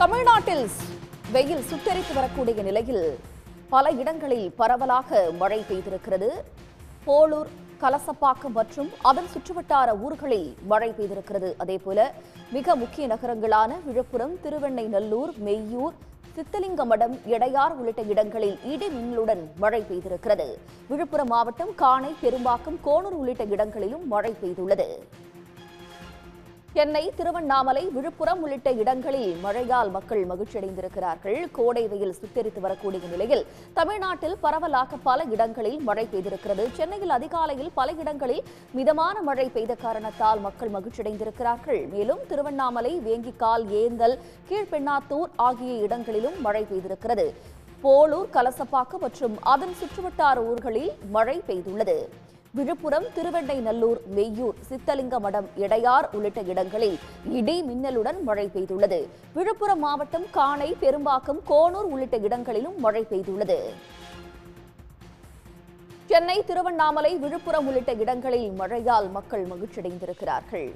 தமிழ்நாட்டில் வெயில் சுத்தரித்து வரக்கூடிய நிலையில் பல இடங்களில் பரவலாக மழை பெய்திருக்கிறது. போலூர் கலசப்பாக்கம் மற்றும் அதன் சுற்றுவட்டார ஊர்களில் மழை பெய்திருக்கிறது. அதேபோல மிக முக்கிய நகரங்களான விழுப்புரம் திருவெண்ணைநல்லூர் மெய்யூர் சித்தலிங்கமடம் எடையார் உள்ளிட்ட இடங்களில் இடி மின்னலுடன் மழை பெய்திருக்கிறது. விழுப்புரம் மாவட்டம் காணை பெரும்பாக்கம் கோனூர் உள்ளிட்ட இடங்களிலும் மழை பெய்துள்ளது. சென்னை திருவண்ணாமலை விழுப்புரம் உள்ளிட்ட இடங்களில் மழையால் மக்கள் மகிழ்ச்சியடைந்திருக்கிறார்கள். கோடை வெயில் சுத்தரித்து வரக்கூடிய நிலையில் தமிழ்நாட்டில் பரவலாக பல இடங்களில் மழை பெய்திருக்கிறது. சென்னையில் அதிகாலையில் பல இடங்களில் மிதமான மழை பெய்த காரணத்தால் மக்கள் மகிழ்ச்சியடைந்திருக்கிறார்கள். மேலும் திருவண்ணாமலை வேங்கிக்கால் ஏந்தல் கீழ்பெண்ணாத்தூர் ஆகிய இடங்களிலும் மழை பெய்திருக்கிறது. போலூர் கலசப்பாக்கம் மற்றும் அதன் சுற்றுவட்டார ஊர்களில் மழை பெய்துள்ளது. விழுப்புரம் திருவெண்ணைநல்லூர் மெய்யூர் சித்தலிங்கமடம் இடையார் உள்ளிட்ட இடங்களில் இடி மின்னலுடன் மழை பெய்துள்ளது. விழுப்புரம் மாவட்டம் காணை பெரும்பாக்கம் கோனூர் உள்ளிட்ட இடங்களிலும் மழை பெய்துள்ளது. சென்னை திருவண்ணாமலை விழுப்புரம் உள்ளிட்ட இடங்களில் மழையால் மக்கள் மகிழ்ச்சியடைந்திருக்கிறார்கள்.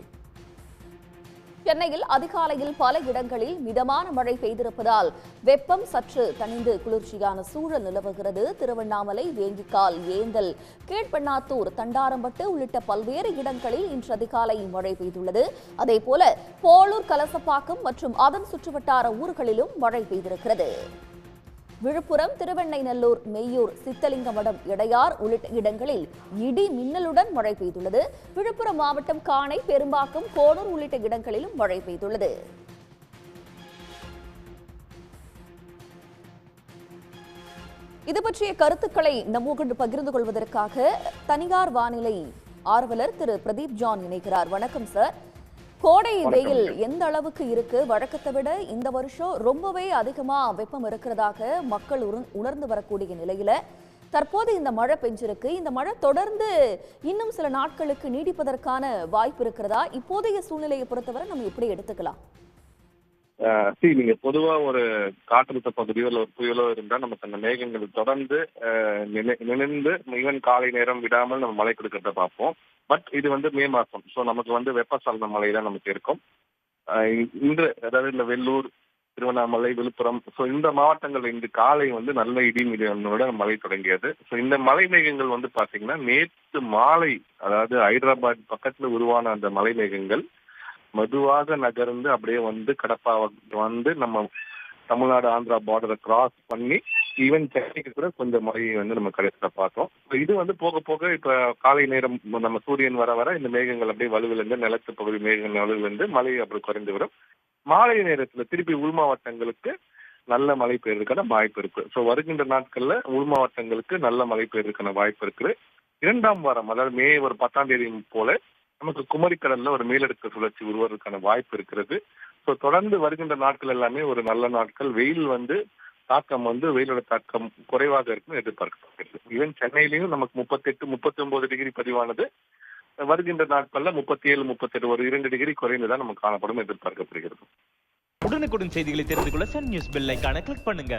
சென்னையில் அதிகாலையில் பல இடங்களில் மிதமான மழை பெய்திருப்பதால் வெப்பம் சற்று தணிந்து குளிர்ச்சியான சூழல் நிலவுகிறது. திருவண்ணாமலை வேங்கிக்கால் ஏந்தல் கீழ்பெண்ணாத்தூர் தண்டாரம்பட்டு உள்ளிட்ட பல்வேறு இடங்களில் இன்று அதிகாலை மழை பெய்துள்ளது. அதேபோல போலூர் கலசப்பாக்கம் மற்றும் அதன் சுற்றுவட்டார ஊர்களிலும் மழை பெய்திருக்கிறது. விழுப்புரம் திருவெண்ணைநல்லூர் மெய்யூர் சித்தலிங்கமடம் இடையார் உள்ளிட்ட இடங்களில் இடி மின்னலுடன் மழை பெய்துள்ளது. விழுப்புரம் மாவட்டம் காணை பெரும்பாக்கம் கோனூர் உள்ளிட்ட இடங்களிலும் மழை பெய்துள்ளது. இது பற்றிய கருத்துக்களை நம்முகண்டு பகிர்ந்து கொள்வதற்காக தனியார் வானிலை ஆர்வலர் திரு பிரதீப் ஜான் இணைகிறார். வணக்கம் சார். கோடை வெயில் எந்த அளவுக்கு இருக்கு? வழக்கத்தை விட இந்த வருஷம் ரொம்பவே அதிகமா வெப்பம் இருக்கிறதாக மக்கள் உணர்- உணர்ந்து வரக்கூடிய நிலையில தற்போது இந்த மழை பெஞ்சிருக்கு. இந்த மழை தொடர்ந்து இன்னும் சில நாட்களுக்கு நீடிப்பதற்கான வாய்ப்பு இருக்கிறதா? இப்போதைய சூழ்நிலையை பொறுத்தவரை நம்ம எப்படி எடுத்துக்கலாம்? சி நீங்க பொதுவா ஒரு காற்றழுத்த பகுதியோ இல்ல ஒரு புயலோ இருந்தா நமக்கு அந்த மேகங்கள் தொடர்ந்து நினை- நினைந்து ஈவன் காலை நேரம் விடாமல் நம்ம மழை கொடுக்கறத பார்ப்போம். பட் இது வந்து மே மாசம். ஸோ நமக்கு வந்து வெப்பசலன மழை தான் நமக்கு இருக்கும். இன்று அதாவது இந்த வெள்ளூர் திருவண்ணாமலை விழுப்புரம் ஸோ இந்த மாவட்டங்கள் இன்று காலை வந்து நல்ல இடி மிதனோட மழை தொடங்கியது. ஸோ இந்த மலை மேகங்கள் வந்து பாத்தீங்கன்னா நேற்று மாலை அதாவது ஹைதராபாத் பக்கத்துல உருவான அந்த மலை மேகங்கள் மெதுவாக நகர்ந்து அப்படியே வந்து கடப்பா வந்து நம்ம தமிழ்நாடு ஆந்திரா பார்டரை கிராஸ் பண்ணி ஈவன் சென்னைக்கு கூட கொஞ்சம் மழை வந்து நம்ம கடைசியில பார்த்தோம். இது வந்து போக போக இப்ப காலை நேரம் நம்ம சூரியன் வர வர இந்த மேகங்கள் அப்படியே வலுவிழந்து நிலத்து பகுதி மேகங்கள் வலுவிழந்து மழை அப்படி குறைந்து வரும். மாலை நேரத்துல திருப்பி உள் மாவட்டங்களுக்கு நல்ல மழை பெய்யறதுக்கான வாய்ப்பு இருக்கு. ஸோ வருகின்ற நாட்கள்ல உள் மாவட்டங்களுக்கு நல்ல மழை பெய்யறதுக்கான வாய்ப்பு இருக்கு இரண்டாம் வாரம் அதாவது மே ஒரு பத்தாம் தேதி போல நமக்கு குமரிக்கடல்ல ஒரு மேலடுக்கு சுழற்சி உருவதற்கான வாய்ப்பு இருக்கிறது. ஸோ தொடர்ந்து வருகின்ற நாட்கள் எல்லாமே ஒரு நல்ல நாட்கள். வெயில் வந்து தாக்கம் வந்து வெயிலோட தாக்கம் குறைவாக இருக்குன்னு எதிர்பார்க்கப்படுகிறது. ஈவன் சென்னையிலையும் நமக்கு முப்பத்தெட்டு முப்பத்தி ஒன்பது டிகிரி பதிவானது. வருகின்ற நாட்கள்ல முப்பத்தி ஏழு முப்பத்தெட்டு ஒரு இரண்டு டிகிரி குறைந்துதான் நமக்கு காணப்படும் எதிர்பார்க்கப்படுகிறது. உடனுக்குடன் செய்திகளை தெரிந்து கொள்ள சன் நியூஸ் பெல் கிளிக் பண்ணுங்க.